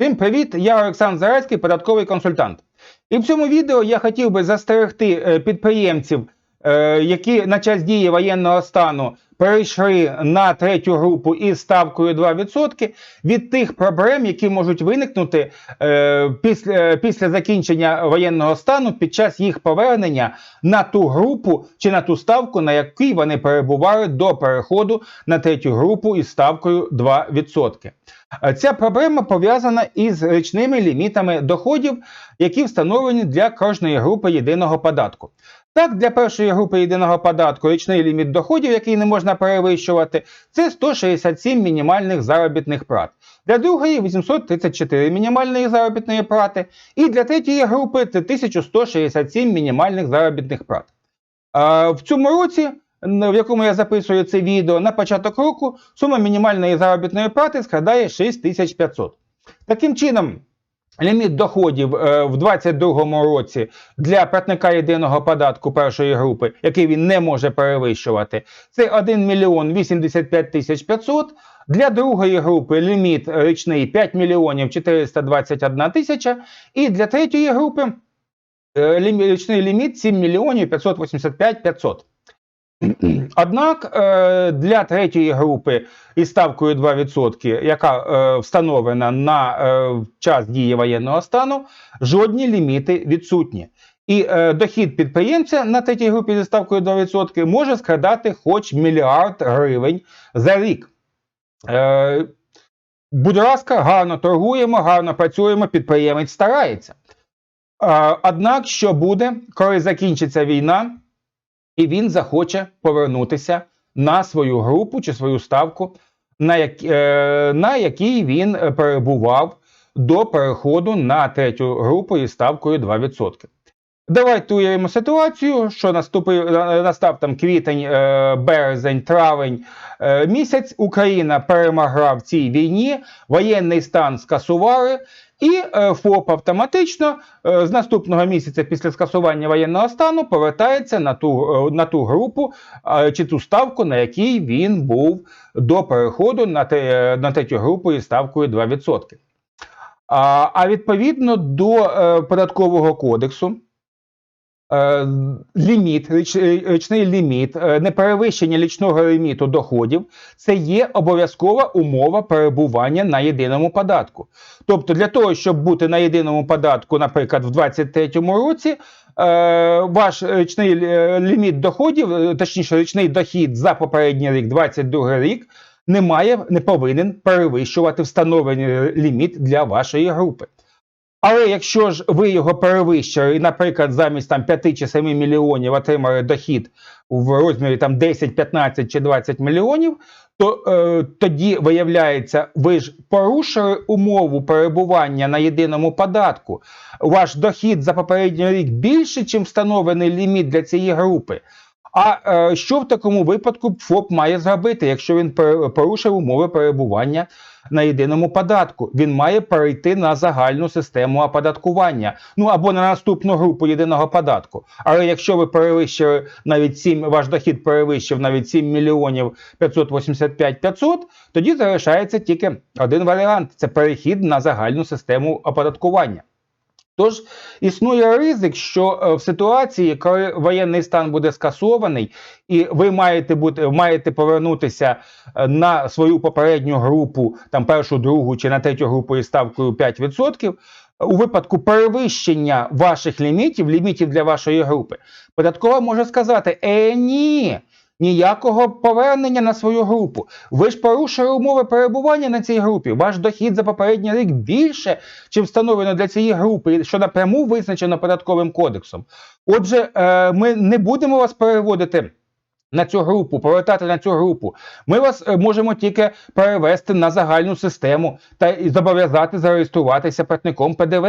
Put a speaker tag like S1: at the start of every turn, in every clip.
S1: Всім привіт! Я Олександр Зарецький, податковий консультант. І в цьому відео я хотів би застерегти е, підприємців, які на час дії воєнного стану перейшли на третю групу із ставкою 2% від тих проблем, які можуть виникнути е, після, після закінчення воєнного стану під час їх повернення на ту групу чи на ту ставку, на якій вони перебували до переходу на третю групу із ставкою 2%. Е, Ця проблема пов'язана із річними лімітами доходів, які встановлені для кожної групи єдиного податку. Так, для першої групи єдиного податку річний ліміт доходів, який не можна перевищувати, це 167 мінімальних заробітних плат. Для другої 834 мінімальної заробітної плати, і для третьої групи це 1167 мінімальних заробітних плат. А в цьому році, в якому я записую це відео, на початок року сума мінімальної заробітної плати складає 6500. Таким чином, ліміт доходів е, в 2022 році для платника єдиного податку першої групи, який він не може перевищувати, це 1 мільйон 85 тисяч 500. Для другої групи ліміт річний 5 мільйонів 421 тисяча. І для третьої групи е, річний ліміт 7 мільйонів 585 500. Однак е, для третьої групи із ставкою 2%, яка е, встановлена на е, час дії воєнного стану, жодні ліміти відсутні. І е, дохід підприємця на третій групі зі ставкою 2% може складати хоч мільярд гривень за рік. Е, будь ласка, гарно торгуємо, гарно працюємо, підприємець старається. Е, однак, що буде, коли закінчиться війна, і він захоче повернутися на свою групу чи свою ставку, на, як, е, на якій він перебував до переходу на третю групу із ставкою 2%. Давайте уявимо ситуацію, що наступив, настав там квітень, е, березень, травень е, місяць. Україна перемогла в цій війні, воєнний стан скасували, і е, ФОП автоматично е, з наступного місяця після скасування воєнного стану повертається на ту, е, на ту групу е, чи ту ставку, на якій він був до переходу на, те, на третю групу із ставкою 2%. А, а відповідно до е, податкового кодексу. Е, Ліміт, річ- річний ліміт, е, неперевищення річного ліміту доходів це є обов'язкова умова перебування на єдиному податку. Тобто, для того, щоб бути на єдиному податку, наприклад, в 2023 році, е, ваш річний е, ліміт доходів, е, точніше, річний дохід за попередній рік, 22 рік, не має, не повинен перевищувати встановлений ліміт для вашої групи. Але якщо ж ви його перевищили, і, наприклад, замість там 5 чи 7 мільйонів отримали дохід в розмірі там 10, 15 чи 20 мільйонів, то е, тоді виявляється, ви ж порушили умову перебування на єдиному податку. Ваш дохід за попередній рік більше, чим встановлений ліміт для цієї групи. А е, що в такому випадку ФОП має зробити, якщо він порушив умови перебування на єдиному податку? Він має перейти на загальну систему оподаткування, ну або на наступну групу єдиного податку. Але якщо ви перевищили навіть 7, ваш дохід перевищив навіть 7 мільйонів 585 500, тоді залишається тільки один варіант: це перехід на загальну систему оподаткування. Тож існує ризик, що е, в ситуації, коли воєнний стан буде скасований, і ви маєте бути маєте повернутися е, на свою попередню групу, там першу, другу чи на третю групу із ставкою 5%, у випадку перевищення ваших лімітів, лімітів для вашої групи, податкова може сказати: е, ні. Ніякого повернення на свою групу. Ви ж порушили умови перебування на цій групі. Ваш дохід за попередній рік більше, чим встановлено для цієї групи, що напряму визначено податковим кодексом. Отже, е, ми не будемо вас переводити. На цю групу, повертати на цю групу. Ми вас е, можемо тільки перевести на загальну систему та і зобов'язати зареєструватися платником ПДВ.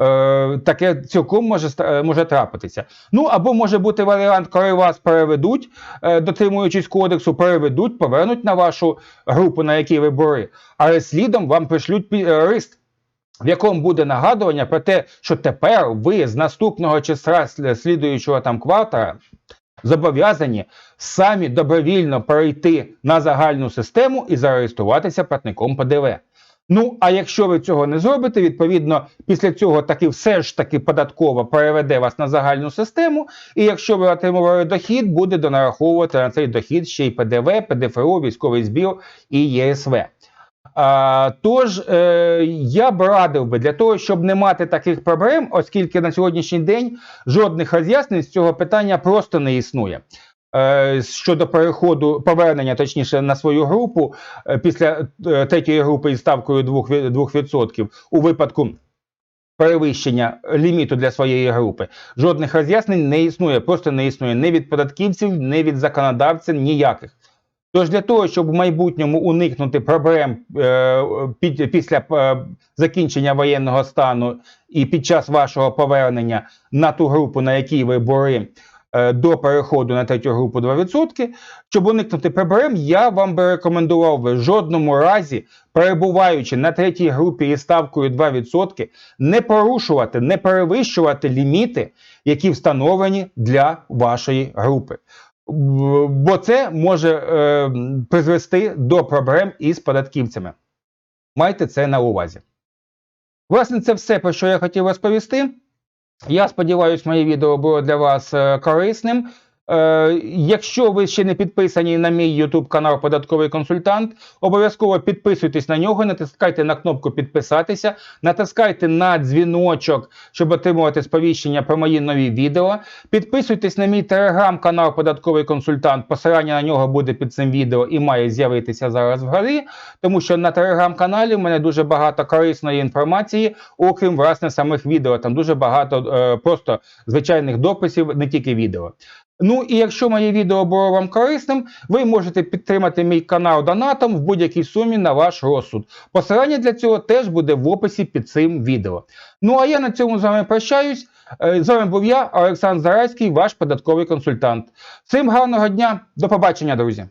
S1: Е, таке цілком може, е, може трапитися. Ну або може бути варіант, коли вас переведуть, е, дотримуючись кодексу, переведуть, повернуть на вашу групу, на якій ви були, але слідом вам пришлють лист, в якому буде нагадування про те, що тепер ви з наступного числа слідуючого там квартала зобов'язані самі добровільно перейти на загальну систему і зареєструватися платником ПДВ. Ну, а якщо ви цього не зробите, відповідно, після цього таки все ж таки податково переведе вас на загальну систему, і якщо ви отримували дохід, буде донараховувати на цей дохід ще й ПДВ, ПДФО, військовий збір і ЄСВ. А, тож е, я б радив би для того, щоб не мати таких проблем, оскільки на сьогоднішній день жодних роз'яснень з цього питання просто не існує. Е, щодо переходу повернення, точніше, на свою групу е, після е, третьої групи із ставкою 2%, 2% у випадку перевищення ліміту для своєї групи. Жодних роз'яснень не існує, просто не існує ні від податківців, ні від законодавців, ніяких. Тож для того, щоб в майбутньому уникнути проблем е, під, після е, закінчення воєнного стану і під час вашого повернення на ту групу, на якій ви були до переходу на третю групу 2%, щоб уникнути проблем, я вам би рекомендував в жодному разі, перебуваючи на третій групі із ставкою 2%, не порушувати, не перевищувати ліміти, які встановлені для вашої групи. Бо це може е, призвести до проблем із податківцями. Майте це на увазі. Власне, це все, про що я хотів розповісти. Я сподіваюся, моє відео було для вас е, корисним. Е, якщо ви ще не підписані на мій YouTube канал Податковий консультант, обов'язково підписуйтесь на нього, натискайте на кнопку підписатися, натискайте на дзвіночок, щоб отримувати сповіщення про мої нові відео. Підписуйтесь на мій телеграм-канал Податковий консультант. Посилання на нього буде під цим відео і має з'явитися зараз вгорі, тому що на телеграм-каналі в мене дуже багато корисної інформації, окрім власне самих відео. Там дуже багато е, просто звичайних дописів, не тільки відео. Ну і якщо моє відео було вам корисним, ви можете підтримати мій канал донатом в будь-якій сумі на ваш розсуд. Посилання для цього теж буде в описі під цим відео. Ну а я на цьому з вами прощаюсь. Е, З вами був я, Олександр Зарайський, ваш податковий консультант. Всім гарного дня, до побачення, друзі!